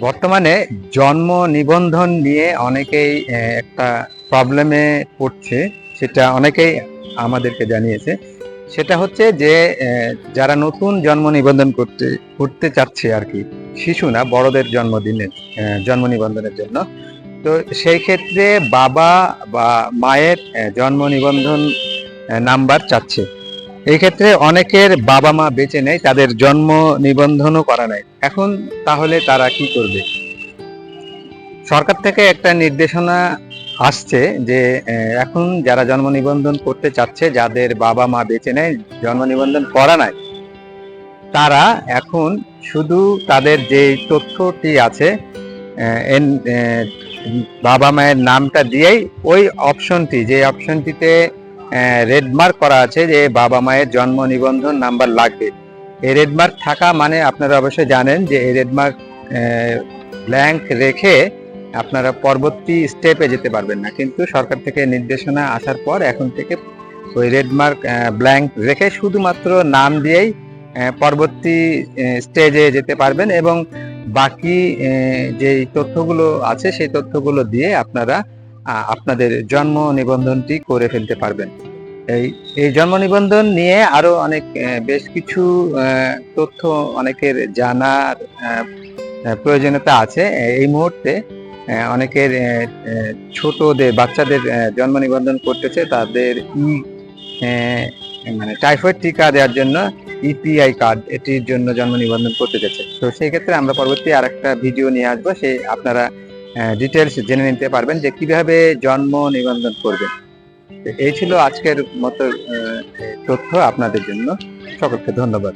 বর্তমানে জন্ম নিবন্ধন নিয়ে অনেকেই একটা প্রবলেমে পড়ছে, সেটা অনেকেই আমাদেরকে জানিয়েছে। সেটা হচ্ছে যে যারা নতুন জন্ম নিবন্ধন করতে করতে চাচ্ছে আর কি, শিশু না, বড়দের জন্মদিনের জন্ম নিবন্ধনের জন্য। তো সেই ক্ষেত্রে বাবা বা মায়ের জন্ম নিবন্ধন নাম্বার চাচ্ছে। এই ক্ষেত্রে অনেকের বাবা মা বেঁচে নেই, তাদের জন্ম নিবন্ধনও করা নাই। এখন তাহলে তারা কি করবে? সরকার থেকে একটা নির্দেশনা আসছে যে এখন যারা জন্ম নিবন্ধন করতে চাচ্ছে, যাদের বাবা মা বেঁচে নেই, জন্ম নিবন্ধন করা নাই, তারা এখন শুধু তাদের যে তথ্যটি আছে বাবা মায়ের নামটা দিয়েই ওই অপশনটি যে অপশনটিতে রেড মার্ক করা আছে যে বাবা মায়ের জন্ম নিবন্ধন নাম্বার লাগবে। এই রেড মার্ক থাকা মানে আপনারা অবশ্যই জানেন যে এই রেড মার্ক ব্ল্যাঙ্ক রেখে আপনারা পরবর্তী স্টেপে যেতে পারবেন না। কিন্তু সরকার থেকে নির্দেশনা আসার পর এখন থেকে ওই রেড মার্ক ব্ল্যাঙ্ক রেখে শুধুমাত্র নাম দিয়েই পরবর্তী স্টেজে যেতে পারবেন এবং বাকি যে তথ্যগুলো আছে সেই তথ্যগুলো দিয়ে আপনারা আপনাদের জন্ম নিবন্ধনটি করে ফেলতে পারবেন। এই এই জন্ম নিবন্ধন নিয়ে আরও অনেক বেশ কিছু তথ্য অনেকের জানার প্রয়োজনীয়তা আছে। এই মুহূর্তে অনেকের ছোটদের, বাচ্চাদের জন্ম নিবন্ধন করতেছে তাদের ই মানে টাইফয়েড টিকা দেওয়ার জন্য ইপিআই কার্ড, এটির জন্য জন্ম নিবন্ধন করতে যাচ্ছে। তো সেই ক্ষেত্রে আমরা পরবর্তী আর একটা ভিডিও নিয়ে আসব। সেই আপনারা ডিটেলস জেনে নিতে পারবেন যে কীভাবে জন্ম নিবন্ধন করবেন। এই ছিল আজকের মতো তথ্য আপনাদের জন্য। সকলকে ধন্যবাদ।